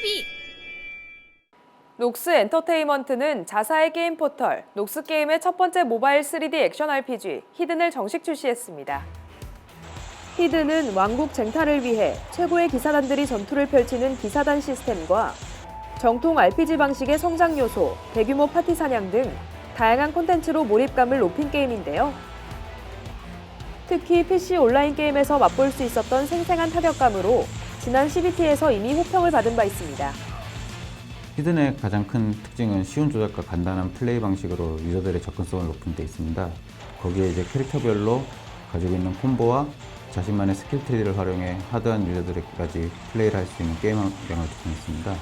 TV 녹스 엔터테인먼트는 자사의 게임 포털 녹스 게임의 첫 번째 모바일 3D 액션 RPG 히든을 정식 출시했습니다. 히든은 왕국 쟁탈을 위해 최고의 기사단들이 전투를 펼치는 기사단 시스템과 정통 RPG 방식의 성장 요소, 대규모 파티 사냥 등 다양한 콘텐츠로 몰입감을 높인 게임인데요. 특히 PC 온라인 게임에서 맛볼 수 있었던 생생한 타격감으로 지난 CBT에서 이미 호평을 받은 바 있습니다. 히든의 가장 큰 특징은 쉬운 조작과 간단한 플레이 방식으로 유저들의 접근성을 높인 데 있습니다. 거기에 이제 캐릭터별로 가지고 있는 콤보와 자신만의 스킬 트리를 활용해 하드한 유저들에게까지 플레이를 할 수 있는 게임 환경을 제공했습니다.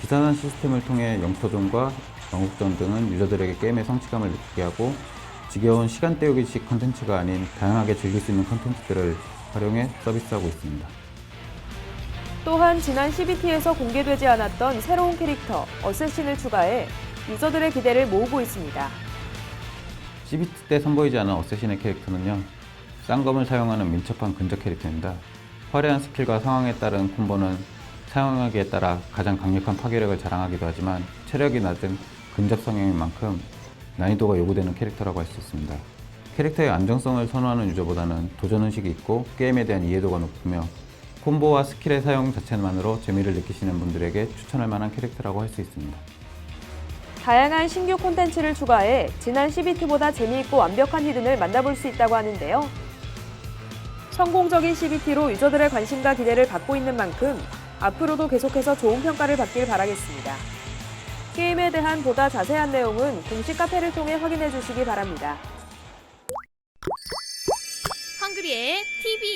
기사단 시스템을 통해 영토전과 영국전 등은 유저들에게 게임의 성취감을 느끼게 하고 지겨운 시간 때우기식 컨텐츠가 아닌 다양하게 즐길 수 있는 컨텐츠들을 활용해 서비스하고 있습니다. 또한 지난 CBT에서 공개되지 않았던 새로운 캐릭터 어쌔신을 추가해 유저들의 기대를 모으고 있습니다. CBT 때 선보이지 않은 어쌔신의 캐릭터는요 쌍검을 사용하는 민첩한 근접 캐릭터입니다 화려한 스킬과 상황에 따른 콤보는 사용하기에 따라 가장 강력한 파괴력을 자랑하기도 하지만 체력이 낮은 근접 성향인 만큼 난이도가 요구되는 캐릭터라고 할 수 있습니다 캐릭터의 안정성을 선호하는 유저보다는 도전 의식이 있고 게임에 대한 이해도가 높으며 콤보와 스킬의 사용 자체만으로 재미를 느끼시는 분들에게 추천할 만한 캐릭터라고 할 수 있습니다 다양한 신규 콘텐츠를 추가해 지난 CBT보다 재미있고 완벽한 히든을 만나볼 수 있다고 하는데요. 성공적인 CBT로 유저들의 관심과 기대를 받고 있는 만큼 앞으로도 계속해서 좋은 평가를 받길 바라겠습니다. 게임에 대한 보다 자세한 내용은 공식 카페를 통해 확인해 주시기 바랍니다. 헝그리의 TV